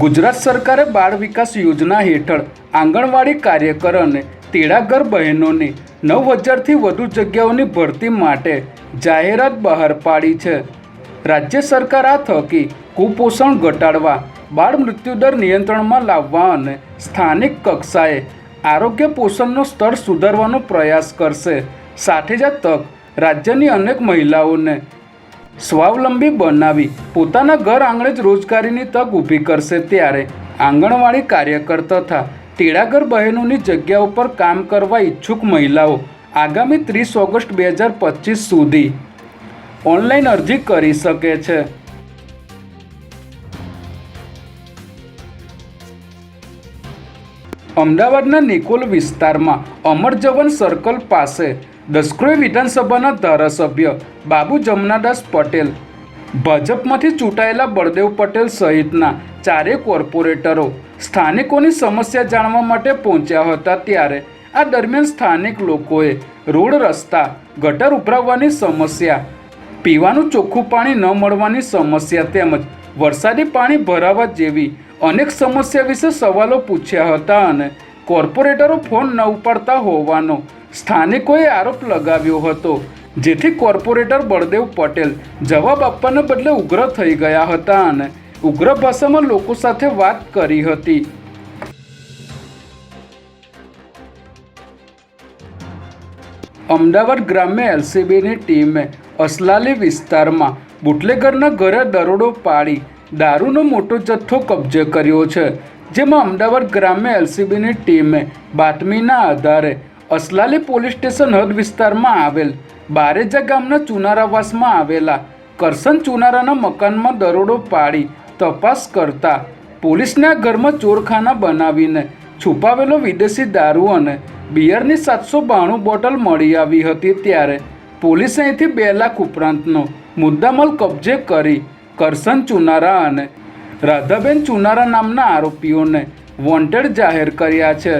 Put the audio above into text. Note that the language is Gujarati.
ગુજરાત સરકારે બાળ વિકાસ યોજના હેઠળ આંગણવાડી કાર્યકર અને તેડાગર બહેનોને નવ હજારથી વધુ જગ્યાઓની ભરતી માટે જાહેરાત બહાર પાડી છે. રાજ્ય સરકાર આ થકી કુપોષણ ઘટાડવા, બાળ મૃત્યુદર નિયંત્રણમાં લાવવા અને સ્થાનિક કક્ષાએ આરોગ્ય પોષણનો સ્તર સુધારવાનો પ્રયાસ કરશે. સાથે જ તક રાજ્યની અનેક મહિલાઓને સ્વાવલંબી બનાવી પોતાના ઘર આંગણે જ રોજગારીની તક ઊભી કરશે ત્યારે આંગણવાડી કાર્યકર તથા તેડાગર બહેનોની જગ્યાઓ પર કામ કરવા ઈચ્છુક મહિલાઓ આગામી ત્રીસ ઓગસ્ટ બે હજાર પચીસ સુધી ઓનલાઈન અરજી કરી શકે છે. અમદાવાદના નિકોલ વિસ્તારમાં અમર જવન સર્કલ પાસે દસક્રોય વિધાનસભાના ધારાસભ્ય બાબુ જમનાદાસ પટેલ, ભાજપમાંથી ચૂંટાયેલા બળદેવ પટેલ સહિતના ચારેય કોર્પોરેટરો સ્થાનિકોની સમસ્યા જાણવા માટે પહોંચ્યા હતા ત્યારે આ દરમિયાન સ્થાનિક લોકોએ રોડ રસ્તા, ગટર ઉભરાવવાની સમસ્યા, પીવાનું ચોખ્ખું પાણી ન મળવાની સમસ્યા તેમજ વરસાદી પાણી ભરાવા જેવી અનેક સમસ્યા વિશે સવાલો પૂછ્યા હતા અને કોર્પોરેટરો ફોન ન ઉપાડતા હોવાનો સ્થાનિકોએ આરોપ લગાવ્યો હતો. જેથી કોર્પોરેટર બળદેવ પટેલ જવાબ આપવાને બદલે ઉગ્ર થઈ ગયા હતા અને ઉગ્ર ભાષામાં લોકો સાથે વાત કરી હતી. અમદાવાદ ગ્રામ્ય એલસીબીની ટીમે અસલાલી વિસ્તારમાં બુટલેગરના ઘરે દરોડો પાડી દારૂનો મોટો જથ્થો કબજે કર્યો છે, જેમાં અમદાવાદ ગ્રામ્ય એલસીબીની ટીમે બાતમીના આધારે અસલાલી પોલીસ સ્ટેશન હદ વિસ્તારમાં આવેલ બારેજા ગામના ચુનારાવાસમાં આવેલા કરસન ચુનારાના મકાનમાં દરોડો પાડી તપાસ કરતા પોલીસને ઘરમાં ચોરખાના બનાવીને છુપાવેલો વિદેશી દારૂ અને બિયરની સાતસો બાણું બોટલ મળી આવી હતી ત્યારે પોલીસે અહીંથી બે લાખ ઉપરાંતનો મુદ્દામાલ કબજે કરી કરસન ચુનારા અને રાધાબેન ચુનારા નામના આરોપીઓને વોન્ટેડ જાહેર કર્યા છે.